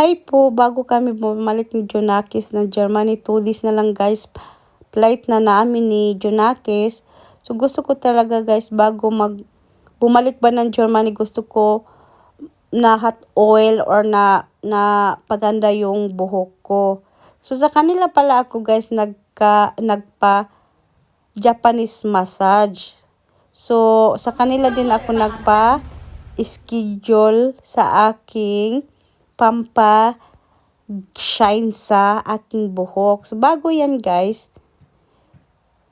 Hi po, bago kami bumalik ni Jonakis ng Germany, 2 days na lang guys, flight na namin ni Jonakis. So gusto ko talaga guys, bago mag bumalik ba ng Germany, gusto ko na hot oil or na, na paganda yung buhok ko. So sa kanila pala ako guys, nagka, nagpa Japanese massage. So sa kanila din ako nagpa schedule sa aking pampa shine sa aking buhok. So, bago yan guys,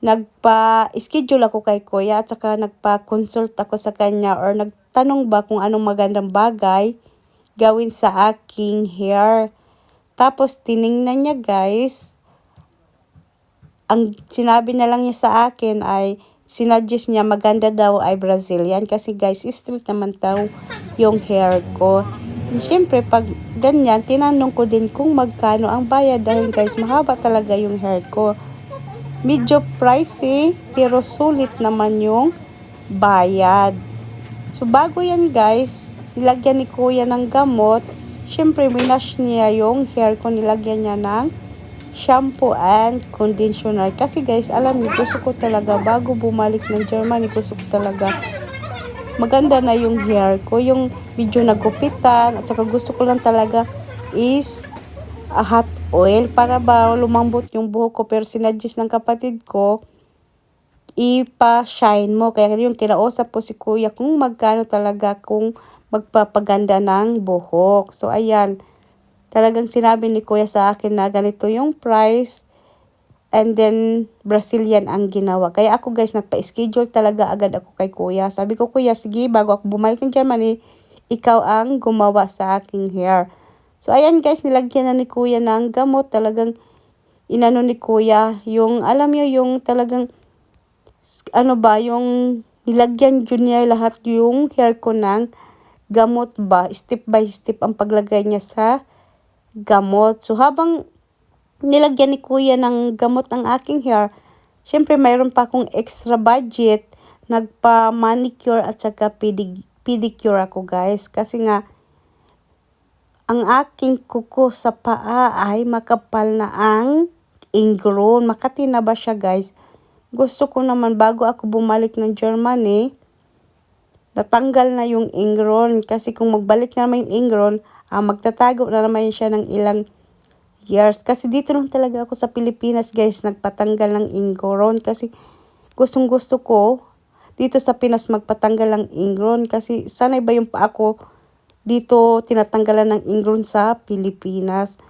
nagpa-schedule ako kay kuya at saka nagpa-consult ako sa kanya or nagtanong ba kung anong magandang bagay gawin sa aking hair. Tapos, tiningnan niya guys, ang sinabi na lang niya sa akin ay sinuggest niya maganda daw ay Brazilian kasi guys, straight naman daw yung hair ko. Siyempre, pag ganyan, tinanong ko din kung magkano ang bayad dahil guys, mahaba talaga yung hair ko. Medyo pricey, pero sulit naman yung bayad. So, bago yan guys, nilagyan ni kuya ng gamot. Siyempre, minash niya yung hair ko, nilagyan niya ng shampoo and conditioner. Kasi guys, alam niyo, gusto ko talaga, bago bumalik ng Germany, gusto ko talaga maganda na yung hair ko. Yung medyo nagupitan at saka gusto ko lang talaga is a hot oil para ba lumambot yung buhok ko. Pero sinadjust ng kapatid ko, ipa-shine mo. Kaya yung kinausap po si kuya kung magkano talaga kung magpapaganda ng buhok. So, ayan. Talagang sinabi ni kuya sa akin na ganito yung price And then, Brazilian ang ginawa. Kaya ako guys, nagpa-schedule talaga agad ako kay kuya. Sabi ko, kuya, sige, bago ako bumalik ng Germany, ikaw ang gumawa sa aking hair. So, ayan guys, nilagyan na ni kuya ng gamot. Talagang, inano ni kuya, yung, alam nyo, yung talagang, ano ba, yung nilagyan yun niya lahat yung hair ko ng gamot ba. Step by step ang paglagay niya sa gamot. So, habang nilagyan ni kuya ng gamot ng aking hair, syempre mayroon pa akong extra budget, nagpa-manicure at saka pedicure ako guys. Kasi nga, ang aking kuko sa paa ay makapal na ang ingrown. Makati na ba siya guys? Gusto ko naman bago ako bumalik ng Germany, natanggal na yung ingrown. Kasi kung magbalik na naman yung ingrown, ah, magtatago na naman siya ng ilang years. Kasi dito lang talaga ako sa Pilipinas guys, nagpatanggal ng ingrown. Kasi gustong gusto ko dito sa Pinas magpatanggal ng ingrown. Kasi sanay ba yung pa ako dito tinatanggalan ng ingrown sa Pilipinas.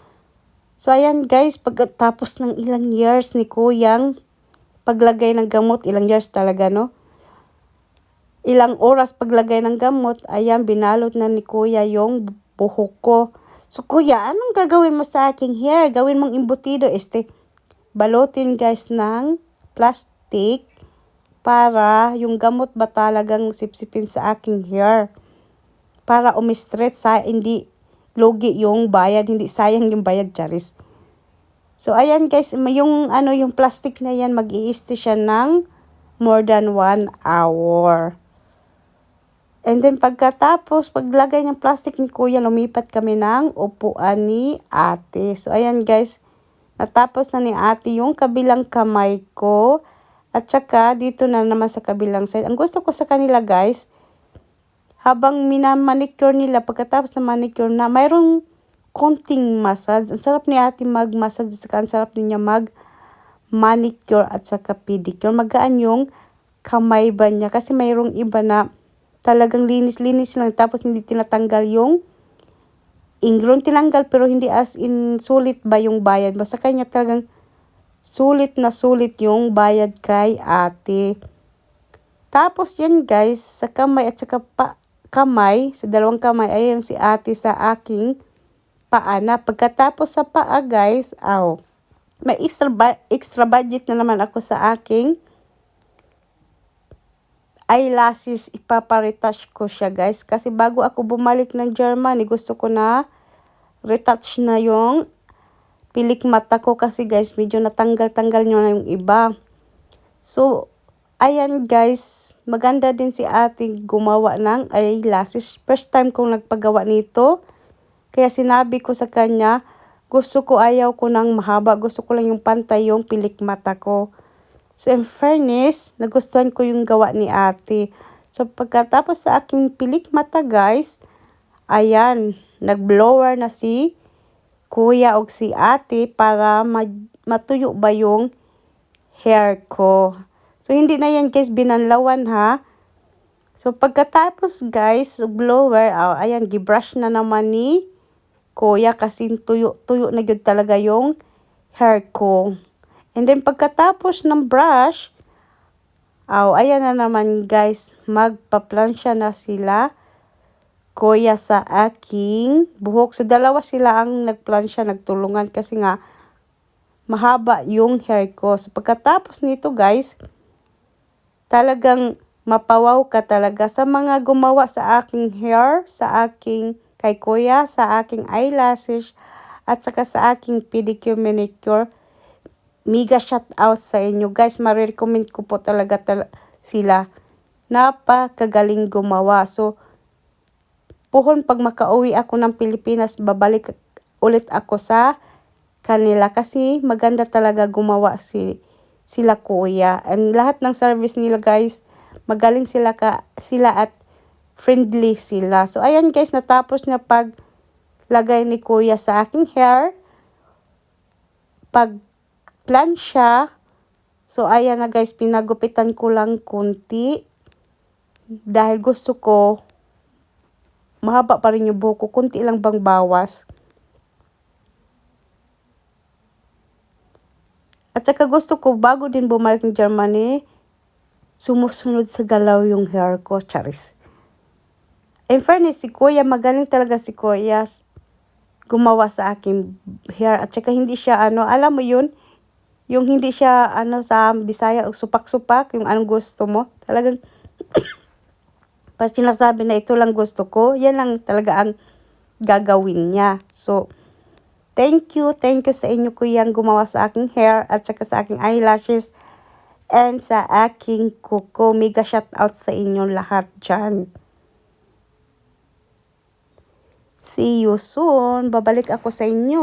So ayan guys, pagkatapos ng ilang years ni Kuyang paglagay ng gamot, ilang years talaga no? Ilang oras paglagay ng gamot, ayan binalot na ni Kuya yung buhok ko. So, kuya, anong gagawin mo sa aking hair? Gawin mong imbutido. Este, balutin guys ng plastic para yung gamot ba talagang sipsipin sa aking hair. Para umistret sa hindi logi yung bayad, hindi sayang yung bayad, charis. So, ayan guys, yung, ano, yung plastic na yan, mag i siya ng more than one hour. And then pagkatapos, paglagay ng plastic ni kuya, lumipat kami ng upuan ni ate. So ayan guys, natapos na ni ate yung kabilang kamay ko. At saka dito na naman sa kabilang side. Ang gusto ko sa kanila guys, habang minamanicure nila, pagkatapos na manicure na, mayroong konting massage. Ang sarap ni ate mag-massage, at saka ang sarap niya mag manicure at saka pedicure. Magaan yung kamay ba niya kasi mayroong iba na talagang linis-linis lang tapos hindi tinatanggal yung ingrown tinanggal pero hindi as in sulit ba yung bayad. Mo sa kanya talagang sulit na sulit yung bayad kay ate. Tapos yan guys sa kamay at sa pa, kamay sa dalawang kamay ayan si ate sa aking paa na. Pagkatapos sa paa guys aw may extra, extra budget na naman ako sa aking eyelashes, ipaparetouch ko siya guys. Kasi bago ako bumalik ng Germany, gusto ko na retouch na yung pilik mata ko kasi guys, medyo natanggal-tanggal nyo na yung iba. So, ayan guys, maganda din si ate gumawa ng eyelashes. First time kong nagpagawa nito. Kaya sinabi ko sa kanya, gusto ko ayaw ko ng mahaba. Gusto ko lang yung pantay yung pilik mata ko. So in fairness, nagustuhan ko yung gawa ni ate. So pagkatapos sa aking pilik mata guys, ayan, nagblower na si kuya o si ate para matuyo ba yung hair ko. So hindi na yan guys binanlawan ha. So pagkatapos guys, blower, oh, ayan, gibrush na naman ni kuya kasi tuyo-tuyo na yun talaga yung hair ko. And then pagkatapos ng brush, oh, ayan na naman guys, magpa-plansya na sila kuya sa aking buhok. So dalawa sila ang nagplansya, nagtulungan kasi nga mahaba yung hair ko. So pagkatapos nito guys, talagang mapawaw ka talaga sa mga gumawa sa aking hair, sa aking kay kuya, sa aking eyelashes, at saka sa aking pedicure manicure mega shout out sa inyo. Guys, marirecommend ko po talaga tal sila. Napakagaling gumawa. So, puhon pag makauwi ako ng Pilipinas, babalik ulit ako sa kanila kasi maganda talaga gumawa si sila kuya. And lahat ng service nila guys, magaling sila ka sila at friendly sila. So ayan guys, natapos na pag lagay ni kuya sa aking hair. Pag plan siya. So, ayan na guys, pinagupitan ko lang kunti. Dahil gusto ko, mahaba pa rin yung buhok ko. Kunti lang bang bawas. At saka gusto ko, bago din bumalik ng Germany, sumusunod sa galaw yung hair ko, charis. In fairness, si Kuya, magaling talaga si Kuya gumawa sa aking hair. At saka hindi siya, ano, alam mo yun, yung hindi siya ano sa Bisaya o supak-supak, yung anong gusto mo. Talagang pas sinasabi na ito lang gusto ko, yan lang talaga ang gagawin niya. So, thank you, thank you sa inyo kuyang gumawa sa aking hair at saka sa aking eyelashes and sa aking kuko. Mega shout out sa inyo lahat dyan. See you soon. Babalik ako sa inyo.